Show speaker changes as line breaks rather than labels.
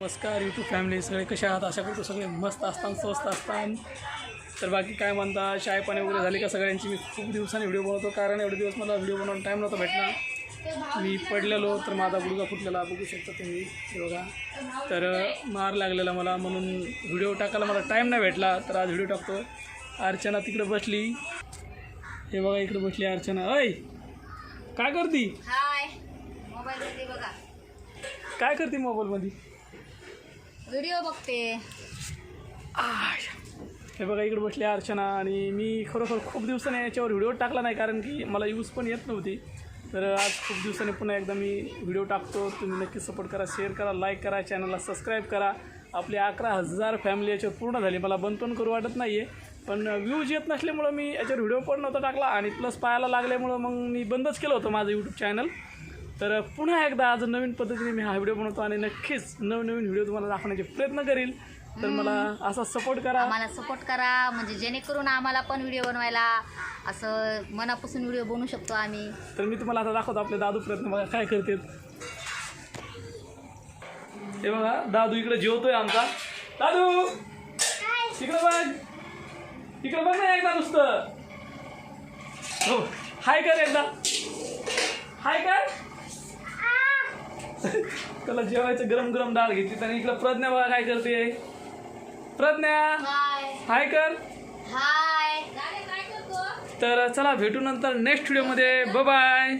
नमस्कार YouTube family सगळे कसे आहात? आशा करतो सगळे मस्त असतात स्वस्त असतात तर बाकी काय म्हणता पाणी वगैरे झाली का सगळ्यांची? मी खूप दिवसांनी व्हिडिओ बनवतो कारण एवढे दिवस मला व्हिडिओ बनवून टाईम नव्हता भेटला. मी पडलेलो तर माझा गुडघा फुटलेला बघू शकता तुम्ही हे बघा. तर मार लागलेला मला म्हणून व्हिडिओ टाकायला मला टाईम नाही भेटला तर आज व्हिडिओ टाकतो. अर्चना तिकडे बसली. हे बघा इकडे बसली अर्चना. अय काय करती? काय करते मोबाईलमध्ये
व्हिडिओ बघते.
हे बघा इकडे बसली अर्चना आणि मी खरोखर खूप दिवसांनी याच्यावर व्हिडिओ टाकला नाही कारण की मला यूज पण येत नव्हती. तर आज खूप दिवसांनी पुन्हा एकदा मी व्हिडिओ टाकतो. तुम्ही नक्की सपोर्ट करा शेअर करा लाईक करा चॅनलला सबस्क्राईब करा. आपली अकरा हजार फॅमिली याच्यावर पूर्ण झाली. मला बंद पण करू वाटत नाही आहे पण व्ह्यूज येत नसल्यामुळं मी याच्यावर व्हिडिओ पण नव्हता टाकला आणि प्लस पाहायला लागल्यामुळं मग मी बंदच केलं होतं माझं यूट्यूब चॅनल तर पुन्हा एकदा आज नवीन पद्धतीने मी हा व्हिडिओ बनवतो आणि नक्कीच नवनवीन व्हिडिओ तुम्हाला दाखवण्याचे प्रयत्न करील. तर मला असा सपोर्ट करा.
आम्हाला सपोर्ट करा. म्हणजे जेणेकरून आम्हाला पण व्हिडिओ बनवायला असं मनापासून व्हिडिओ बनवू शकतो आम्ही.
तर मी तुम्हाला आता दाखवतो आपले दादू प्रयत्न. बघा काय करते हे बघा दादू इकडे जेवतोय आमचा. दादू! इकडे बघ. इकडे बघ ना एकदा नुसतं. हो. हाय कर एकदा. हाय कर. त्याला जेवायचं गरम गरम डाळ घेतली आणि इकडे प्रज्ञा बघा काय करते. प्रज्ञा
हाय.
हाय कर.
हाय.
तर चला भेटू नंतर नेक्स्ट व्हिडिओमध्ये बाय